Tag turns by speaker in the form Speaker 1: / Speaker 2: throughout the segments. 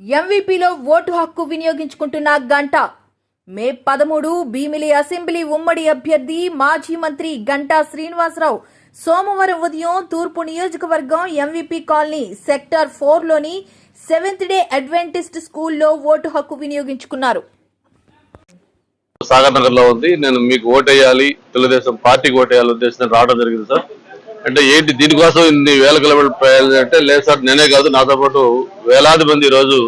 Speaker 1: ఎంవీపీలో vote హక్కు వినియోగించుకుంటున్న గంట. మే పదమూడు భీమిలి అసెంబ్లీ ఉమ్మడి అభ్యర్థి మాజీ మంత్రి గంటా శ్రీనివాసరావు సోమవారం ఉదయం తూర్పు నియోజకవర్గం ఎంవీపీ కాలనీ సెక్టార్ ఫోర్లోని సెవెంత్ డే అడ్వెంటిస్ట్ స్కూల్లో ఓటు హక్కు వినియోగించుకున్నారు.
Speaker 2: సాగర్ ఉంది. నేను మీకు ఓటేయాలి తెలుగుదేశం పార్టీకి ఓటేయాలి ఉద్దేశం రావడం జరిగింది సార్. అంటే ఏంటి దీనికోసం ఇన్ని వేల కిలోమీటర్ ప్రయాణం అంటే లేదు సార్ నేనే కాదు నాతో పాటు వేలాది మంది ఈరోజు రోజు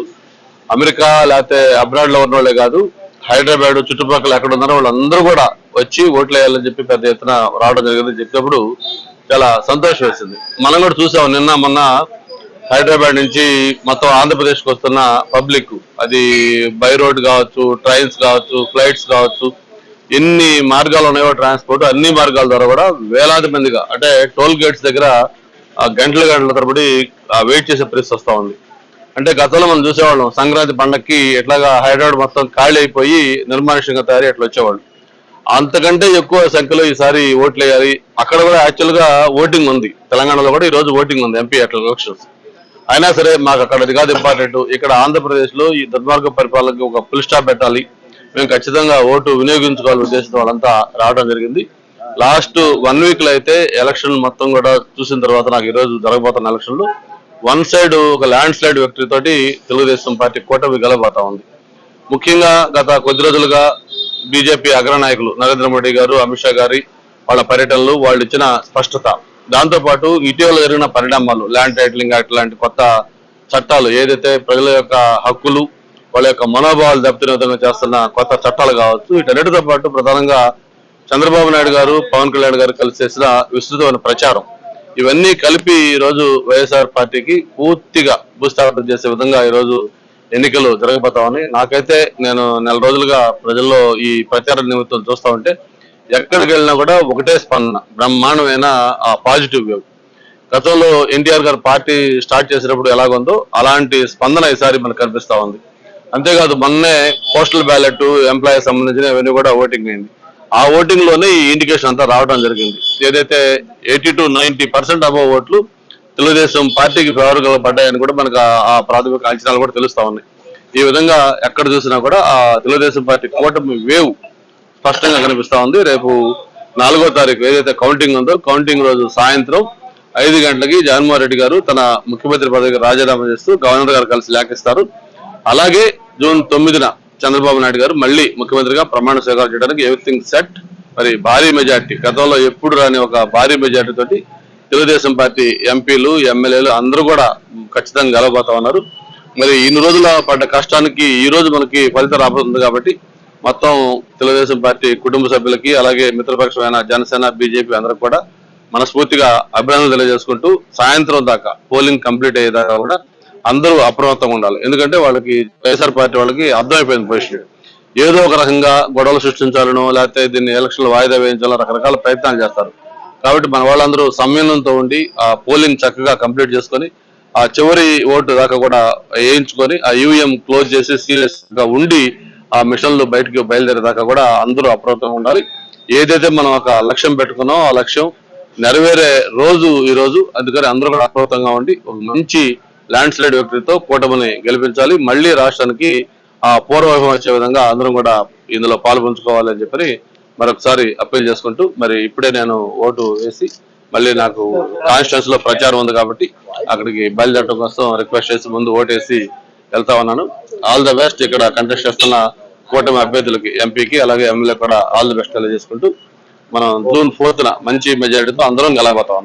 Speaker 2: అమెరికా లేకపోతే అబ్రాడ్లో ఉన్న వాళ్ళే కాదు హైదరాబాద్ చుట్టుపక్కల ఎక్కడ ఉన్నారో వాళ్ళందరూ కూడా వచ్చి ఓట్లు వేయాలని చెప్పి పెద్ద ఎత్తున రావడం జరిగింది చెప్పినప్పుడు చాలా సంతోషం వేసింది. మనం కూడా చూసాం నిన్న మొన్న హైదరాబాద్ నుంచి మొత్తం ఆంధ్రప్రదేశ్కి వస్తున్న పబ్లిక్ అది బై రోడ్ కావచ్చు ట్రైన్స్ కావచ్చు ఫ్లైట్స్ కావచ్చు ఎన్ని మార్గాలు ఉన్నాయో ట్రాన్స్పోర్ట్ అన్ని మార్గాల ద్వారా కూడా వేలాది మందిగా అంటే టోల్ గేట్స్ దగ్గర గంటల గంటల తరబడి వెయిట్ చేసే పరిస్థితి వస్తూ ఉంది. అంటే గతంలో మనం చూసేవాళ్ళం సంక్రాంతి పండక్కి ఎట్లాగా హైదరాబాద్ మొత్తం ఖాళీ అయిపోయి నిర్మానుష్యంగా తయారీ అట్లా వచ్చేవాళ్ళు. అంతకంటే ఎక్కువ సంఖ్యలో ఈసారి ఓట్లు వేయాలి. అక్కడ కూడా యాక్చువల్గా ఓటింగ్ ఉంది. తెలంగాణలో కూడా ఈ రోజు ఓటింగ్ ఉంది ఎంపీ అట్లా ఎలక్షన్స్. అయినా సరే మాకు అక్కడ అది కాదు ఇంపార్టెంట్. ఇక్కడ ఆంధ్రప్రదేశ్లో ఈ దుర్మార్గ పరిపాలనకి ఒక ఫుల్ స్టాప్ పెట్టాలి. మేము ఖచ్చితంగా ఓటు వినియోగించుకోవాలి ఉద్దేశంతో వాళ్ళంతా రావడం జరిగింది. లాస్ట్ వన్ వీక్లో అయితే ఎలక్షన్ మొత్తం కూడా చూసిన తర్వాత నాకు ఈరోజు జరగబోతున్న ఎలక్షన్లు వన్ సైడ్ ఒక ల్యాండ్ స్లైడ్ వ్యక్తి తోటి తెలుగుదేశం పార్టీ కూటమి గెలబోతా ఉంది. ముఖ్యంగా గత కొద్ది రోజులుగా బీజేపీ అగ్రనాయకులు నరేంద్ర మోడీ గారు అమిత్ షా గారి వాళ్ళ పర్యటనలు వాళ్ళు ఇచ్చిన స్పష్టత. దాంతో పాటు ఇటీవల జరిగిన పరిణామాలు ల్యాండ్ టైటిలింగ్ యాక్ట్ లాంటి కొత్త చట్టాలు ఏదైతే ప్రజల యొక్క హక్కులు వాళ్ళ యొక్క మనోభావాలు దెబ్బతిన విధంగా చేస్తున్న కొత్త చట్టాలు కావచ్చు వీటన్నిటితో పాటు ప్రధానంగా చంద్రబాబు నాయుడు గారు పవన్ కళ్యాణ్ గారు కలిసి చేసిన విస్తృతమైన ప్రచారం. ఇవన్నీ కలిపి ఈరోజు వైఎస్ఆర్ పార్టీకి పూర్తిగా భూస్థాపన చేసే విధంగా ఈరోజు ఎన్నికలు ఎన్నికలు జరగబోతామని నాకైతే నేను నెల రోజులుగా ప్రజల్లో ఈ ప్రచార నిమిత్తం చూస్తా ఉంటే ఎక్కడికి వెళ్ళినా కూడా ఒకటే స్పందన బ్రహ్మాండమైన ఆ పాజిటివ్ వ్యూ గతంలో ఎన్టీఆర్ గారు పార్టీ స్టార్ట్ చేసినప్పుడు ఎలాగుందో అలాంటి స్పందన ఈసారి మనకు కనిపిస్తా ఉంది. అంతేకాదు మొన్నే పోస్టల్ బ్యాలెట్ ఎంప్లాయీ సంబంధించిన ఇవన్నీ కూడా ఓటింగ్ అయింది. ఆ ఓటింగ్లోనే ఈ ఇండికేషన్ అంతా రావడం జరిగింది. ఏదైతే eighty to ninety percent above ఓట్లు తెలుగుదేశం పార్టీకి ఫేవర్గా పడ్డాయని కూడా మనకు ఆ- ఆ ప్రాథమిక అంచనాలు కూడా తెలుస్తా ఉన్నాయి. ఈ విధంగా ఎక్కడ చూసినా కూడా ఆ తెలుగుదేశం పార్టీ కూటమి వేవ్ స్పష్టంగా కనిపిస్తా ఉంది. రేపు నాలుగో తారీఖు ఏదైతే కౌంటింగ్ ఉందో కౌంటింగ్ రోజు సాయంత్రం ఐదు గంటలకి జగన్మోహన్ రెడ్డి గారు తన ముఖ్యమంత్రి పదవికి రాజీనామా చేస్తూ గవర్నర్ గారు కలిసి లేఖిస్తారు. అలాగే జూన్ తొమ్మిదిన చంద్రబాబు నాయుడు గారు మళ్ళీ ముఖ్యమంత్రిగా ప్రమాణ స్వీకారం చేయడానికి ఎవ్రీథింగ్ సెట్ మరి భారీ మెజార్టీ గతంలో ఎప్పుడు రాని ఒక భారీ మెజార్టీ తోటి తెలుగుదేశం పార్టీ ఎంపీలు ఎమ్మెల్యేలు అందరూ కూడా ఖచ్చితంగా గెలవబోతా ఉన్నారు. మరి ఇన్ని రోజుల పడ్డ కష్టానికి ఈ రోజు మనకి ఫలితం రాబోతుంది కాబట్టి మొత్తం తెలుగుదేశం పార్టీ కుటుంబ సభ్యులకి అలాగే మిత్రపక్షమైన జనసేన బీజేపీ అందరికి కూడా మనస్ఫూర్తిగా అభినందనలు తెలియజేసుకుంటూ సాయంత్రం దాకా పోలింగ్ కంప్లీట్ అయ్యేదాకా కూడా అందరూ అప్రమత్తంగా ఉండాలి. ఎందుకంటే వాళ్ళకి వైఎస్ఆర్ పార్టీ వాళ్ళకి అర్థమైపోయింది పొజిషన్ ఏదో ఒక రకంగా గొడవలు సృష్టించాలనో లేకపోతే దీన్ని ఎలక్షన్లు వాయిదా వేయించాలో రకరకాల ప్రయత్నాలు చేస్తారు. కాబట్టి మన వాళ్ళందరూ సంయమనంతో ఉండి ఆ పోలింగ్ చక్కగా కంప్లీట్ చేసుకొని ఆ చివరి ఓటు దాకా కూడా వేయించుకొని ఆ యూఎం క్లోజ్ చేసి సీరియస్గా ఉండి ఆ మిషన్లు బయటకు బయలుదేరేదాకా కూడా అందరూ అప్రమత్తంగా ఉండాలి. ఏదైతే మనం ఒక లక్ష్యం పెట్టుకున్నామో ఆ లక్ష్యం నెరవేరే రోజు ఈ రోజు. అందుకని అందరూ కూడా అప్రమత్తంగా ఉండి ఒక మంచి ల్యాండ్ స్లైడ్ వ్యక్తితో కూటమిని గెలిపించాలి. మళ్ళీ రాష్ట్రానికి ఆ పూర్వవైభవం వచ్చే విధంగా అందరం కూడా ఇందులో పాల్పంచుకోవాలని చెప్పి మరొకసారి అప్పీల్ చేసుకుంటూ మరి ఇప్పుడే నేను ఓటు వేసి మళ్ళీ నాకు కాన్స్టిట్యూన్స్లో ప్రచారం ఉంది కాబట్టి అక్కడికి బయలుదేరడం కోసం రిక్వెస్ట్ చేసి ముందు ఓటేసి వెళ్తా ఉన్నాను. ఆల్ ద బెస్ట్ ఇక్కడ కంటెస్ట్ చేస్తున్న కూటమి అభ్యర్థులకి ఎంపీకి అలాగే ఎమ్మెల్యే కూడా ఆల్ ది బెస్ట్ తెలియజేసుకుంటూ మనం జూన్ ఫోర్త్ మంచి మెజారిటీతో అందరం గెలవబోతా